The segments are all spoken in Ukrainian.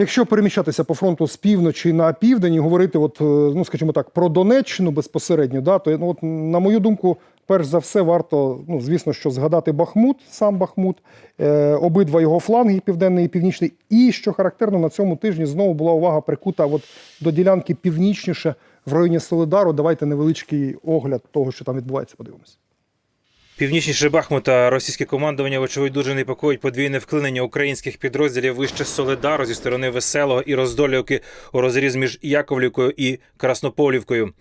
Якщо переміщатися по фронту з півночі на південь і говорити, от, е, ну скажімо так, про Донеччину безпосередньо, да, то ну, от, на мою думку, перш за все, варто, ну звісно, що згадати Бахмут, сам Бахмут, е, обидва його фланги, південний і північний. І що характерно, на цьому тижні знову була увага прикута от до ділянки північніше в районі Солидару. Давайте невеличкий огляд того, що там відбувається. Подивимось. Північніше Бахмута російське командування, вочевидь, дуже непокоїть подвійне вклинення українських підрозділів вище Солидару зі сторони Веселого і Роздолівки у розріз між Яковлівкою і Краснополівкою.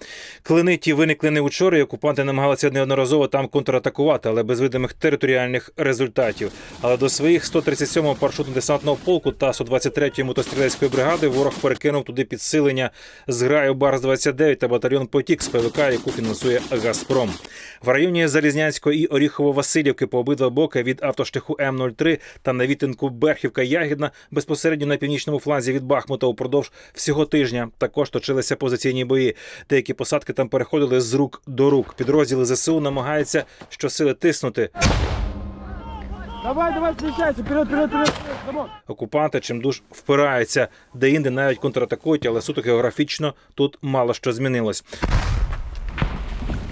Клини ті виникли не вчора, і окупанти намагалися неодноразово там контратакувати, але без видимих територіальних результатів. Але до своїх 137-го парашютно-десантного полку та 123-ї мотострілецької бригади ворог перекинув туди підсилення з граю Барс-29 та батальйон Потік з ПВК, яку фінансує Газпром. В районі Залізнянської і Оріхово-Васильівки по обидва боки від автошляху М03 та на відтинку Берхівка-Ягідна безпосередньо на північному фланзі від Бахмута упродовж всього тижня також точилися позиційні бої. Деякі посадки там переходили з рук до рук. Підрозділи ЗСУ намагаються щосили тиснути. Давай, давай, встречайся, вперед, вперед, вперед. Окупанти чимдуж впираються, де інде навіть контратакують, але суто географічно тут мало що змінилось.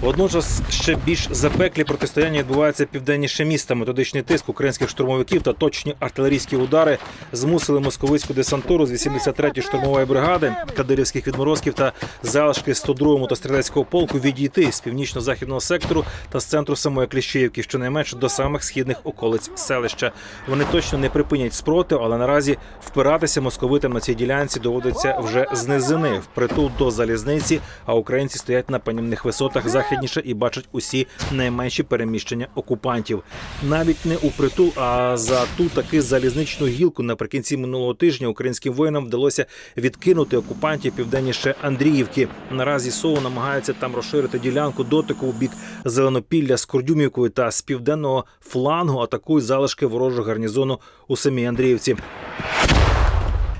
Водночас ще більш запеклі протистояння відбуваються південніше міста. Методичний тиск українських штурмовиків та точні артилерійські удари змусили московицьку десантуру з 83-ї штурмової бригади, кадирівських відморозків та залишки 102-го мотострілецького полку відійти з північно-західного сектору та з центру самої Кліщіївки, щонайменше до самих східних околиць селища. Вони точно не припинять спротив, але наразі впиратися московитам на цій ділянці доводиться вже з низини впритул до залізниці. А українці стоять на панівних висотах західніше і бачать усі найменші переміщення окупантів. Навіть не у притул, а за ту таки залізничну гілку наприкінці минулого тижня українським воїнам вдалося відкинути окупантів південніше Андріївки. Наразі СОУ намагається там розширити ділянку дотику у бік Зеленопілля з Кордюмівкою та з південного флангу атакують залишки ворожого гарнізону у самій Андріївці.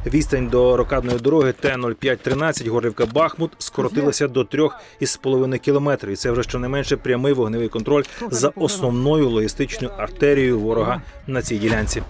Відстань до рокадної дороги Т-0513 Горлівка-Бахмут скоротилася до 3,5 кілометрів. І це вже щонайменше прямий вогневий контроль за основною логістичною артерією ворога на цій ділянці.